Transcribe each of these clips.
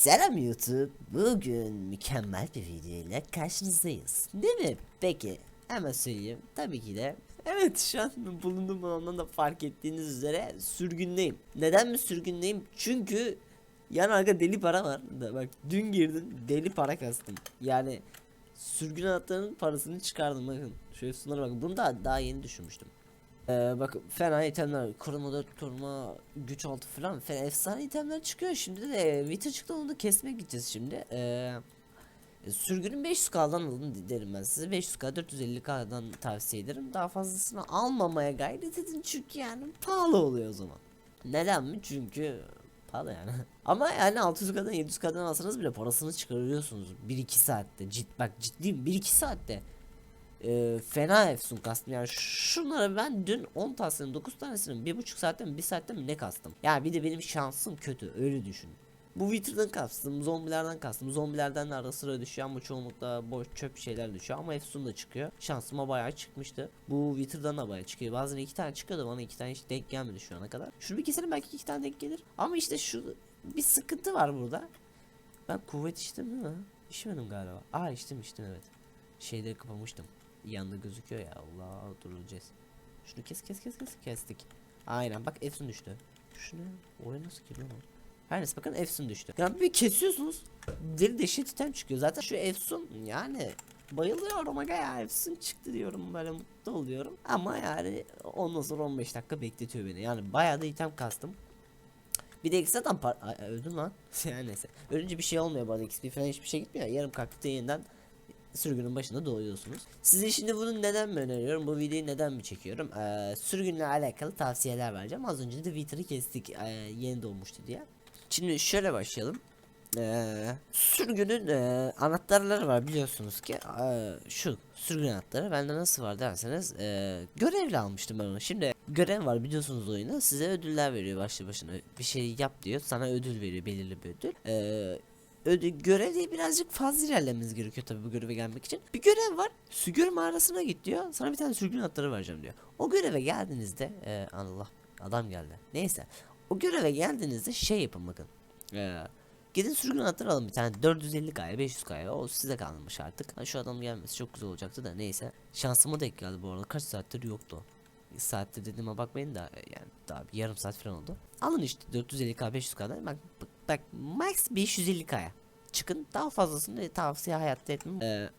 Selam YouTube. Bugün mükemmel bir video ile karşınızdayız. Değil mi? Peki hemen söyleyeyim. Tabii ki de Evet şu an bulunduğum alandan da fark ettiğiniz üzere sürgündeyim. Neden mi sürgündeyim? Çünkü yan arka deli para var. Bak dün girdim deli para kastım. Yani sürgün anahtarının parasını çıkardım bakın. Şöyle sunlara bakın. Bunu da daha yeni düşünmüştüm. Ee, bak fena itemler koruma 4 koruma güç altı falan fena efsane itemler çıkıyor. Şimdi de Vita çıktı onu da kesmeye gideceğiz şimdi. Ee, sürgünün 500k'dan alın derim ben size. 500k 450k'dan tavsiye ederim. Daha fazlasını almamaya gayret edin çünkü yani pahalı oluyor o zaman. Neden mi? Çünkü pahalı yani. Ama yani 600k'dan 700k'dan alsanız bile parasını çıkarıyorsunuz 1-2 saatte. Cid bak ciddiyim 1-2 saatte e, fena efsun kastım. Yani şunları ben dün 10 tanesinin 9 tanesinin 1,5 saatte mi 1 saatte mi ne kastım? Yani bir de benim şansım kötü öyle düşün. Bu Wither'dan kastım zombilerden kastım. Zombilerden de ara sıra düşüyor ama çoğunlukla boş çöp şeyler düşüyor ama efsun da çıkıyor. Şansıma bayağı çıkmıştı. Bu Wither'dan da bayağı çıkıyor. Bazen iki tane çıkıyordu bana iki tane hiç denk gelmedi şu ana kadar. Şunu bir keselim belki iki tane denk gelir. Ama işte şu bir sıkıntı var burada. Ben kuvvet içtim değil mi? İçmedim galiba. Aa içtim içtim evet. Şeyleri kapamıştım Yanında gözüküyor ya Allah duracağız. Şunu kes kes kes kes kestik. Aynen bak Efsun düştü. Şunu oraya nasıl giriyor lan? Her neyse bakın Efsun düştü. Yani bir kesiyorsunuz. Deli deşi titan çıkıyor. Zaten şu Efsun yani bayılıyorum aga ya Efsun çıktı diyorum böyle mutlu oluyorum. Ama yani ondan sonra 15 dakika bekletiyor beni. Yani bayağı da item kastım. Bir de ekstradan par Ay, öldüm lan. yani neyse. Ölünce bir şey olmuyor arada XP falan hiçbir şey gitmiyor. Yarım kalkıp da yeniden sürgünün başında doğuyorsunuz. Size şimdi bunu neden mi öneriyorum? Bu videoyu neden mi çekiyorum? Ee, sürgünle alakalı tavsiyeler vereceğim. Az önce de Twitter'ı kestik ee, yeni doğmuştu diye. Şimdi şöyle başlayalım. Ee, sürgünün e, anahtarları var biliyorsunuz ki e, şu sürgün anahtarı bende nasıl var derseniz e, görevle almıştım ben onu şimdi görev var biliyorsunuz oyunda size ödüller veriyor başlı başına bir şey yap diyor sana ödül veriyor belirli bir ödül e, görev değil birazcık fazla ilerlememiz gerekiyor tabii bu göreve gelmek için. Bir görev var. Sürgün mağarasına git diyor. Sana bir tane sürgün atları vereceğim diyor. O göreve geldiğinizde e, Allah adam geldi. Neyse. O göreve geldiğinizde şey yapın bakın. E, gidin sürgün anahtarı alın bir tane 450 kaya 500 kaya o size kalmış artık. Ha, şu adam gelmesi çok güzel olacaktı da neyse. Şansıma denk geldi bu arada kaç saattir yoktu. Saatte dediğime bakmayın da yani daha bir yarım saat falan oldu. Alın işte 450k 500k'dan bak, bak bak max 550k'ya çıkın daha fazlasını tavsiye hayatta etmem. Ee,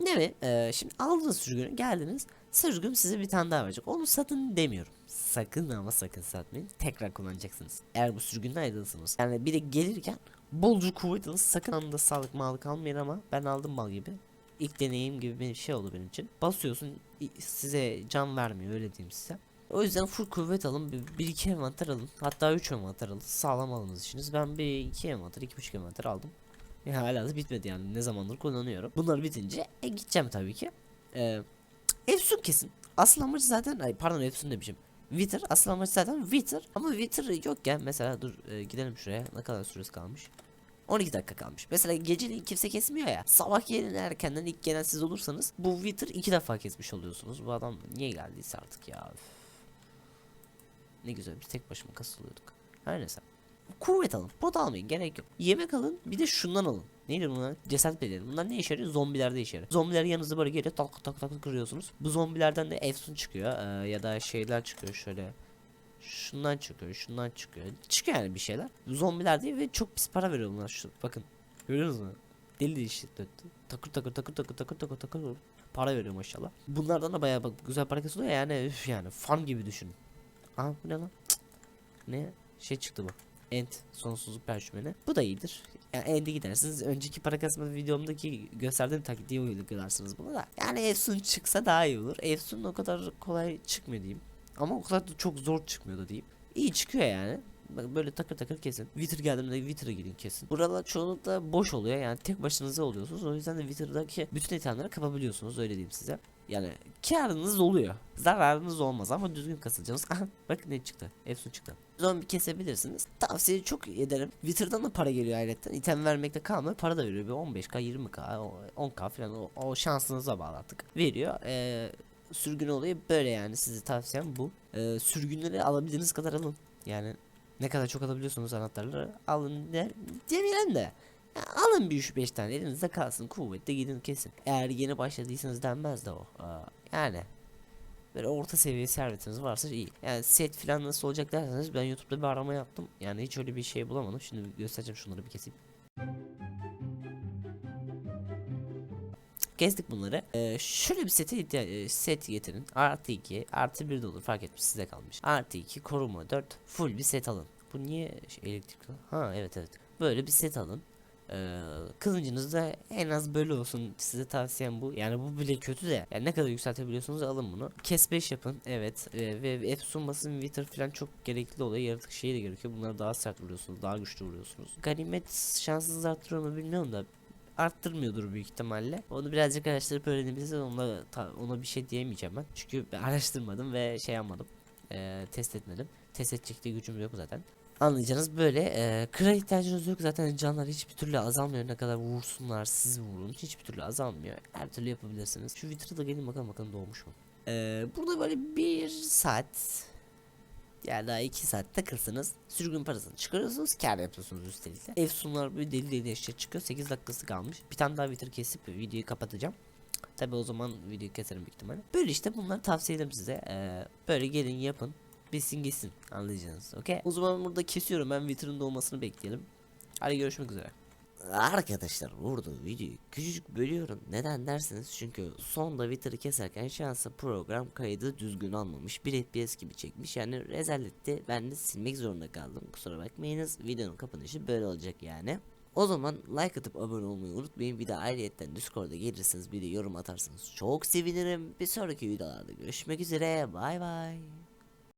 ne mi? Ee, şimdi aldınız sürgünü geldiniz. Sürgün size bir tane daha verecek. Onu satın demiyorum. Sakın ama sakın satmayın. Tekrar kullanacaksınız. Eğer bu sürgünden ayrılırsanız. Yani bir de gelirken bolcu kuvvet alın. Sakın anında sağlık malık almayın ama ben aldım mal gibi. İlk deneyim gibi bir şey oldu benim için. Basıyorsun size can vermiyor öyle diyeyim size. O yüzden full kuvvet alın. Bir, bir iki envanter alın. Hatta üç envanter alın. Sağlam alınız işiniz. Ben bir iki envanter, iki buçuk envanter aldım. Ya hala da bitmedi yani. Ne zamandır kullanıyorum. Bunlar bitince e, gideceğim tabii ki. Ee, Efsun kesin. Asıl amacı zaten ay pardon Efsun demişim. Wither asıl amacı zaten Wither ama Wither yok ya mesela dur e, gidelim şuraya ne kadar süresi kalmış 12 dakika kalmış. Mesela geceliğin kimse kesmiyor ya. Sabah yerine erkenden ilk gelen siz olursanız bu Wither iki defa kesmiş oluyorsunuz. Bu adam niye geldiyse artık ya. Üf. Ne güzel biz tek başıma kasılıyorduk. Her neyse. Kuvvet alın. Pot almayın gerek yok. Yemek alın bir de şundan alın. Neydi bunlar? Cesaret belirli. Bunlar ne işe yarıyor? Zombilerde işe yarıyor. Zombiler yanınızda böyle geliyor tak tak tak kırıyorsunuz. Bu zombilerden de efsun çıkıyor. Ee, ya da şeyler çıkıyor şöyle. Şundan çıkıyor, şundan çıkıyor. Çıkıyor yani bir şeyler. Zombiler değil ve çok pis para veriyor bunlar şu. Bakın. Görüyorsunuz mu? Deli iş döndü. Takır takır takır takır takır takır takır para veriyor maşallah. Bunlardan da bayağı bak güzel para kesiliyor yani üf yani farm gibi düşünün. Aa bu ne lan? Ne? Şey çıktı bu. End sonsuzluk perşümeni. Bu da iyidir. Yani end'e gidersiniz. Önceki para kasma videomdaki gösterdiğim taktiği uygularsınız bunu da. Yani Efsun çıksa daha iyi olur. Efsun o kadar kolay çıkmıyor diyeyim. Ama o kadar da çok zor çıkmıyor da diyeyim. İyi çıkıyor yani. Bak böyle takır takır kesin. Wither geldiğinde Wither'a gidin kesin. Buralar çoğunlukla boş oluyor yani tek başınıza oluyorsunuz. O yüzden de Wither'daki bütün itemleri kapabiliyorsunuz öyle diyeyim size. Yani karınız oluyor. Zararınız olmaz ama düzgün kasılacaksınız. Aha bakın ne çıktı. Efsun çıktı. Zombi kesebilirsiniz. Tavsiye çok ederim. Twitter'dan da para geliyor ayrıca. İtem vermekte kalmıyor. Para da veriyor. Bir 15k, 20k, 10k falan o, o şansınıza bağlı artık. Veriyor. Ee, sürgün olayı böyle yani size tavsiyem bu. Ee, sürgünleri alabildiğiniz kadar alın. Yani ne kadar çok alabiliyorsunuz anahtarları alın de demeyelim de. Alın bir 3-5 tane elinizde kalsın kuvvetle gidin kesin. Eğer yeni başladıysanız denmez de o. Aa, yani böyle orta seviye servetiniz varsa iyi. Yani set falan nasıl olacak derseniz ben YouTube'da bir arama yaptım. Yani hiç öyle bir şey bulamadım. Şimdi göstereceğim şunları bir keseyim. Kestik bunları. Ee, şöyle bir sete set getirin. Artı 2, artı 1 de olur fark etmiş size kalmış. Artı 2, koruma 4, full bir set alın. Bu niye şey, elektrikli? Ha evet evet. Böyle bir set alın. Ee, kılıncınız da en az böyle olsun size tavsiyem bu yani bu bile kötü de yani ne kadar yükseltebiliyorsunuz alın bunu kes 5 yapın evet ee, ve F sunmasın Wither falan çok gerekli oluyor yaratık şeyi de gerekiyor bunları daha sert vuruyorsunuz daha güçlü vuruyorsunuz ganimet şansınızı arttırıyor mu bilmiyorum da arttırmıyordur büyük ihtimalle. Onu birazcık araştırıp öğrenebilirsiniz. Ona, ona bir şey diyemeyeceğim ben. Çünkü araştırmadım ve şey yapmadım. Ee, test etmedim. Test edecek de gücüm yok zaten. Anlayacağınız böyle e, kıra ihtiyacınız yok zaten canlar hiçbir türlü azalmıyor ne kadar vursunlar siz vurun hiçbir türlü azalmıyor her türlü yapabilirsiniz şu Wither'a da gelin bakalım bakalım doğmuş mu Ee, burada böyle bir saat yani daha 2 saat takılsınız. Sürgün parasını çıkarıyorsunuz. Kar yapıyorsunuz üstelik de. Efsunlar böyle deli deli eşya çıkıyor. 8 dakikası kalmış. Bir tane daha bitir kesip videoyu kapatacağım. Tabi o zaman videoyu keserim büyük ihtimalle. Böyle işte bunları tavsiye ederim size. Ee, böyle gelin yapın. Bilsin gitsin. Anlayacaksınız. Okey. O zaman burada kesiyorum. Ben Wither'ın doğmasını bekleyelim. Hadi görüşmek üzere. Arkadaşlar burada videoyu küçücük bölüyorum. Neden derseniz çünkü sonda Twitter'ı keserken şansa program kaydı düzgün almamış. 1 FPS gibi çekmiş. Yani rezaletti. Ben de silmek zorunda kaldım. Kusura bakmayınız. Videonun kapanışı böyle olacak yani. O zaman like atıp abone olmayı unutmayın. Bir de ayrıyetten Discord'a gelirsiniz bir de yorum atarsanız çok sevinirim. Bir sonraki videolarda görüşmek üzere. Bay bay.